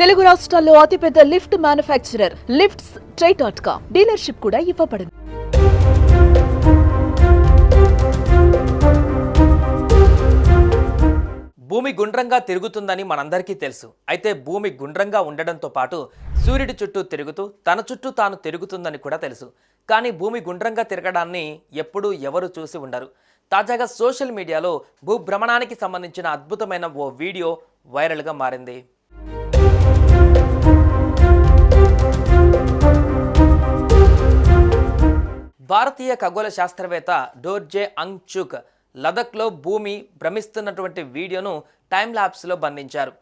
తెలుగు రాష్ట్రాల్లో అతిపెద్ద lift manufacturer lifts try dot com dealership కూడా ఇవ్వబడింది. భూమి గుండ్రంగా తిరుగుతుందని మనందరికీ తెలుసు. అయితే భూమి గుండ్రంగా ఉండడంతో పాటు సూర్యుడి చుట్టూ తిరుగుతూ తన చుట్టూ తాను తిరుగుతుందని కూడా తెలుసు. కానీ భూమి గుండ్రంగా తిరగడాన్ని ఎప్పుడూ ఎవరు చూసి ఉండరు. తాజాగా సోషల్ మీడియాలో భూభ్రమణానికి సంబంధించిన అద్భుతమైన ఓ వీడియో వైరల్గా మారింది. భారతీయ ఖగోళ శాస్త్రవేత్త డోర్జే అంగ్చుక్ లదక్లో భూమి భ్రమిస్తున్నటువంటి వీడియోను టైమ్ ల్యాబ్స్లో బంధించారు.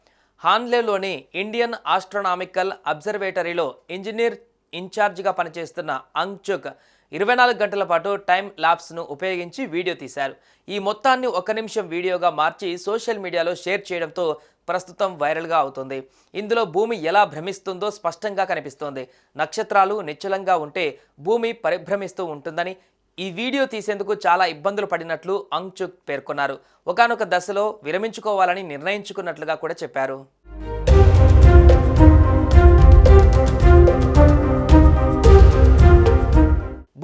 హాన్లేలోని ఇండియన్ ఆస్ట్రోనామికల్ అబ్జర్వేటరీలో ఇంజనీర్ ఇన్ఛార్జిగా పనిచేస్తున్న అంగ్చుక్ ఇరవై నాలుగు గంటల పాటు టైం ల్యాబ్స్ను ఉపయోగించి వీడియో తీశారు. ఈ మొత్తాన్ని ఒక నిమిషం వీడియోగా మార్చి సోషల్ మీడియాలో షేర్ చేయడంతో ప్రస్తుతం వైరల్గా అవుతుంది. ఇందులో భూమి ఎలా భ్రమిస్తుందో స్పష్టంగా కనిపిస్తోంది. నక్షత్రాలు నిశ్చలంగా ఉంటే భూమి పరిభ్రమిస్తూ ఉంటుందని ఈ వీడియో తీసేందుకు చాలా ఇబ్బందులు పడినట్లు అంగ్చుక్ పేర్కొన్నారు. ఒకానొక దశలో విరమించుకోవాలని నిర్ణయించుకున్నట్లుగా కూడా చెప్పారు.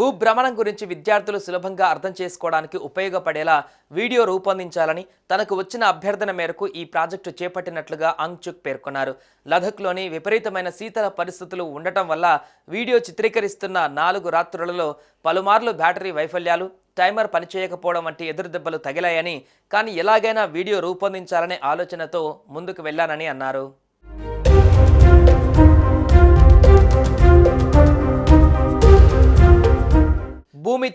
భూభ్రమణం గురించి విద్యార్థులు సులభంగా అర్థం చేసుకోవడానికి ఉపయోగపడేలా వీడియో రూపొందించాలని తనకు వచ్చిన అభ్యర్థన మేరకు ఈ ప్రాజెక్టు చేపట్టినట్లుగా అంగ్చుక్ పేర్కొన్నారు. లదఖ్లోని విపరీతమైన శీతల పరిస్థితులు ఉండటం వల్ల వీడియో చిత్రీకరిస్తున్న నాలుగు రాత్రులలో పలుమార్లు బ్యాటరీ వైఫల్యాలు టైమర్ పనిచేయకపోవడం వంటి ఎదురుదెబ్బలు తగిలాయని కానీ ఎలాగైనా వీడియో రూపొందించాలనే ఆలోచనతో ముందుకు వెళ్ళానని అన్నారు.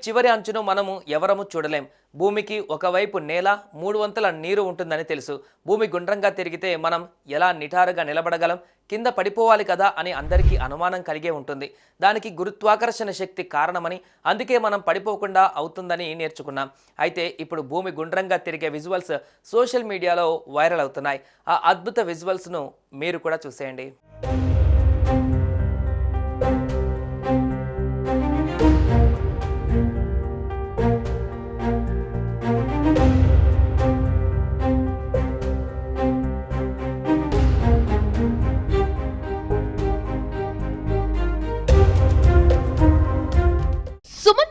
చివరి అంచును మనము ఎవరము చూడలేం. భూమికి ఒకవైపు నేల మూడు వంతుల నీరు ఉంటుందని తెలుసు. భూమి గుండ్రంగా తిరిగితే మనం ఎలా నిటారుగా నిలబడగలం? కింద పడిపోవాలి కదా అని అందరికీ అనుమానం కలిగే ఉంటుంది. దానికి గురుత్వాకర్షణ శక్తి కారణమని అందుకే మనం పడిపోకుండా అవుతుందని నేర్చుకున్నాం. అయితే ఇప్పుడు భూమి గుండ్రంగా తిరిగే విజువల్స్ సోషల్ మీడియాలో వైరల్ అవుతున్నాయి. ఆ అద్భుత విజువల్స్ను మీరు కూడా చూసేయండి.